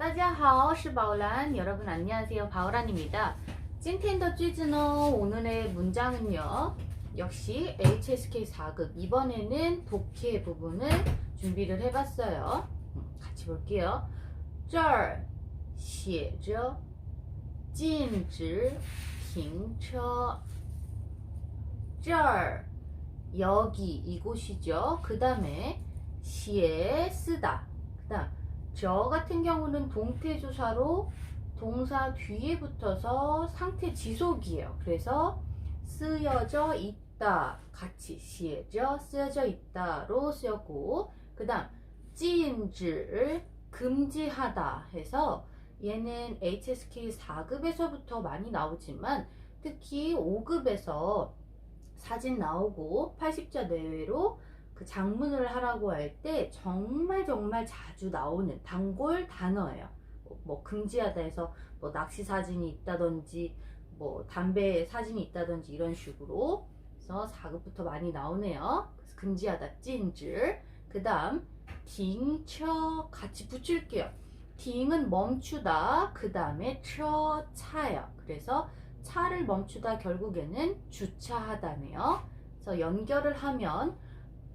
大家好,是바울란. 여러분 안녕하세요. 바울란입니다. 찐텐더 쥐즈너 오늘의 문장은요. 역시 HSK 4급 이번에는 독해 부분을 준비를 해봤어요. 음, 같이 볼게요. 这儿写着禁止停车.这儿 여기 이곳이죠. 그 다음에 시에 쓰다. 그 다음 저 같은 경우는 동태조사로 동사 뒤에 붙어서 상태 지속이에요. 그래서 쓰여져 있다. 같이 시에져 쓰여져 있다로 쓰였고 그 다음 禁止 금지하다 해서 얘는 HSK 4급에서부터 많이 나오지만 특히 5급에서 사진 나오고 80자 내외로 그 장문을 하라고 할 때 정말 정말 자주 나오는 단골 단어예요. 뭐, 뭐 금지하다 해서 뭐 낚시 사진이 있다든지 뭐 담배 사진이 있다든지 이런 식으로 그래서 4급부터 많이 나오네요. 그래서 금지하다 찐즈 그 다음 딩처 같이 붙일게요. 딩은 멈추다 그 다음에 처 차요. 그래서 차를 멈추다 결국에는 주차하다네요. 그래서 연결을 하면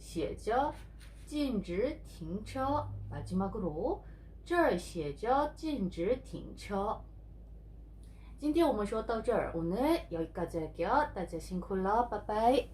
写着禁止停车. 마지막으로 这儿写着禁止停车.今天我们说到这儿, 오늘 여기까지 할게요. 大家辛苦了, 빠빠이.